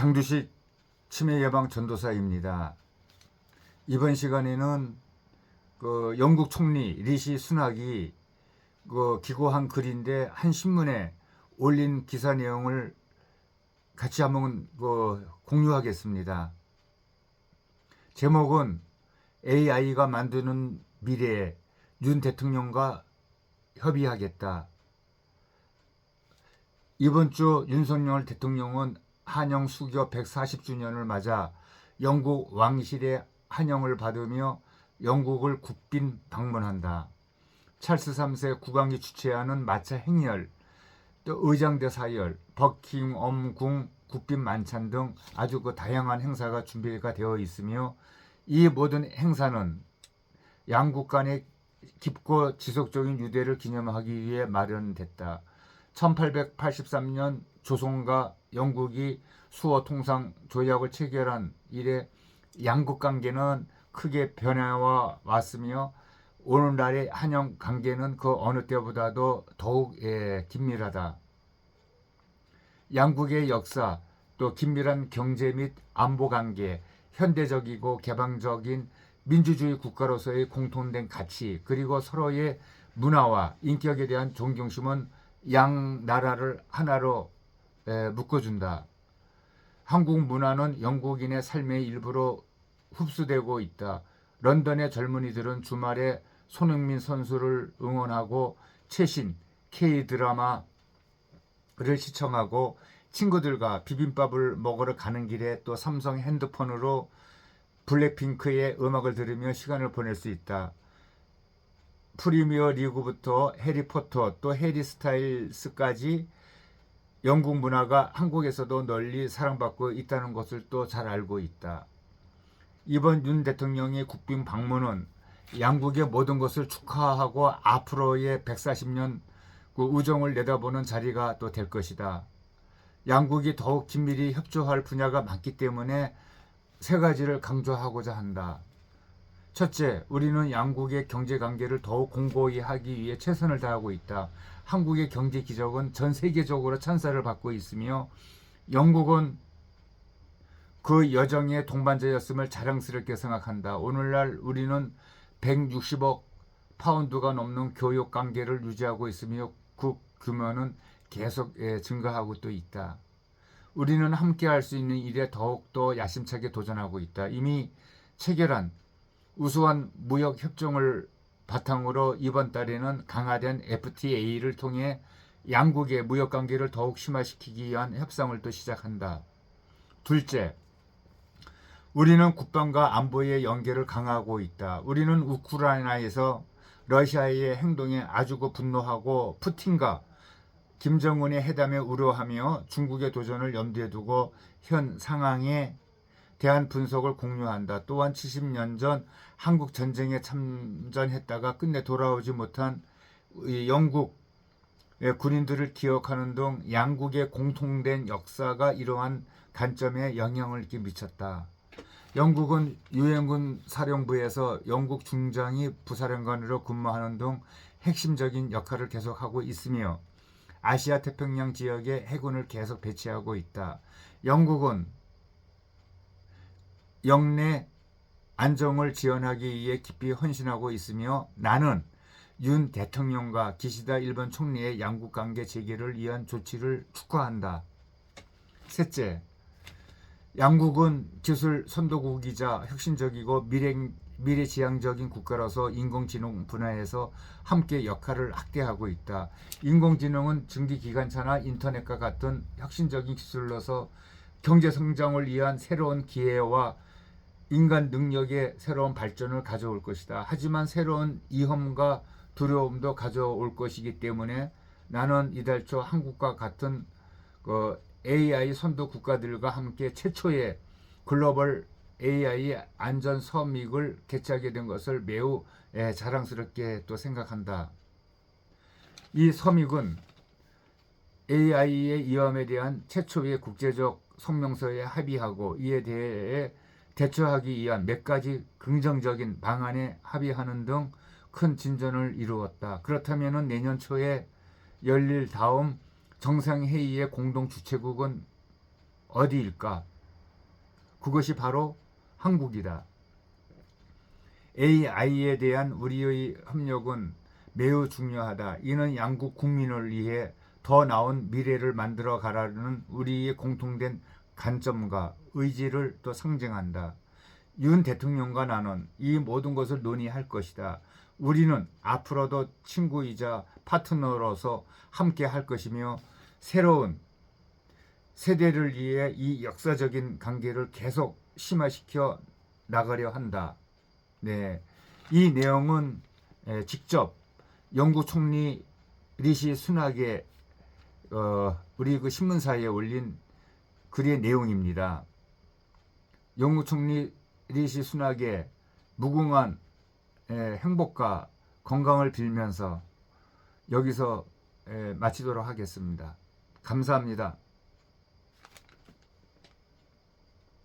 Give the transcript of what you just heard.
장두식 치매 예방 전도사입니다. 이번 시간에는 그 영국 총리 리시 순학이 그 기고한 글인데 한 신문에 올린 기사 내용을 같이 한번 그 공유하겠습니다. 제목은 AI가 만드는 미래에 윤 대통령과 협의하겠다. 이번 주 윤석열 대통령은 한영 수교 140주년을 맞아 영국 왕실의 한영을 받으며 영국을 국빈 방문한다. 찰스 3세 국왕이 주최하는 마차 행렬, 또 의장대 사열, 버킹엄 궁 국빈 만찬 등 아주 그 다양한 행사가 준비가 되어 있으며 이 모든 행사는 양국 간의 깊고 지속적인 유대를 기념하기 위해 마련됐다. 1883년 조선과 영국이 수어 통상 조약을 체결한 이래 양국 관계는 크게 변화와 왔으며 오늘날의 한영 관계는 그 어느 때보다도 더욱 예, 긴밀하다. 양국의 역사, 또 긴밀한 경제 및 안보 관계, 현대적이고 개방적인 민주주의 국가로서의 공통된 가치, 그리고 서로의 문화와 인격에 대한 존경심은 양 나라를 하나로 에, 묶어준다. 한국 문화는 영국인의 삶의 일부로 흡수되고 있다. 런던의 젊은이들은 주말에 손흥민 선수를 응원하고 최신 K 드라마를 시청하고 친구들과 비빔밥을 먹으러 가는 길에 또 삼성 핸드폰으로 블랙핑크의 음악을 들으며 시간을 보낼 수 있다. 프리미어 리그부터 해리포터 또 해리 스타일스까지 영국 문화가 한국에서도 널리 사랑받고 있다는 것을 또 잘 알고 있다. 이번 윤 대통령의 국빈 방문은 양국의 모든 것을 축하하고 앞으로의 140년 그 우정을 내다보는 자리가 또 될 것이다. 양국이 더욱 긴밀히 협조할 분야가 많기 때문에 세 가지를 강조하고자 한다. 첫째, 우리는 양국의 경제 관계를 더욱 공고히 하기 위해 최선을 다하고 있다. 한국의 경제 기적은 전 세계적으로 찬사를 받고 있으며 영국은 그 여정의 동반자였음을 자랑스럽게 생각한다. 오늘날 우리는 160억 파운드가 넘는 교육 관계를 유지하고 있으며 그 규모는 계속 예, 증가하고 또 있다. 우리는 함께 할 수 있는 일에 더욱더 야심차게 도전하고 있다. 이미 체결한 우수한 무역 협정을 바탕으로 이번 달에는 강화된 FTA를 통해 양국의 무역 관계를 더욱 심화시키기 위한 협상을 또 시작한다. 둘째, 우리는 국방과 안보의 연계를 강화하고 있다. 우리는 우크라이나에서 러시아의 행동에 아주 그 분노하고 푸틴과 김정은의 회담에 우려하며 중국의 도전을 염두에 두고 현 상황에 대한 분석을 공유한다. 또한 70년 전 한국 전쟁에 참전했다가 끝내 돌아오지 못한 영국 군인들을 기억하는 등 양국의 공통된 역사가 이러한 관점에 영향을 미쳤다. 영국은 유엔군 사령부에서 영국 중장이 부사령관으로 근무하는 등 핵심적인 역할을 계속하고 있으며 아시아 태평양 지역에 해군을 계속 배치하고 있다. 영국은 영내 안정을 지원하기 위해 깊이 헌신하고 있으며 나는 윤 대통령과 기시다 일본 총리의 양국 관계 재개를 위한 조치를 축하한다. 셋째, 양국은 기술 선도국이자 혁신적이고 미래, 미래지향적인 국가로서 인공지능 분야에서 함께 역할을 확대하고 있다. 인공지능은 증기기관차나 인터넷과 같은 혁신적인 기술로서 경제 성장을 위한 새로운 기회와 인간 능력의 새로운 발전을 가져올 것이다. 하지만 새로운 위험과 두려움도 가져올 것이기 때문에 나는 이달 초 한국과 같은 그 AI 선도 국가들과 함께 최초의 글로벌 AI 안전 서밋을 개최하게 된 것을 매우 예, 자랑스럽게 또 생각한다. 이 서밋은 AI의 위험에 대한 최초의 국제적 성명서에 합의하고 이에 대해 대처하기 위한 몇 가지 긍정적인 방안에 합의하는 등 큰 진전을 이루었다. 그렇다면 내년 초에 열릴 다음 정상회의의 공동 주최국은 어디일까? 그것이 바로 한국이다. AI에 대한 우리의 협력은 매우 중요하다. 이는 양국 국민을 위해 더 나은 미래를 만들어 가라는 우리의 공통된 관점과 의지를 또 상징한다. 윤 대통령과 나는 이 모든 것을 논의할 것이다. 우리는 앞으로도 친구이자 파트너로서 함께 할 것이며 새로운 세대를 위해 이 역사적인 관계를 계속 심화시켜 나가려 한다. 네. 이 내용은 에, 직접 영국 총리 리시 순낙의 어, 우리 그 신문사에 올린 글의 내용입니다. 영국 총리 리시 순낙의 무궁한 에, 행복과 건강을 빌면서 여기서 에, 마치도록 하겠습니다. 감사합니다.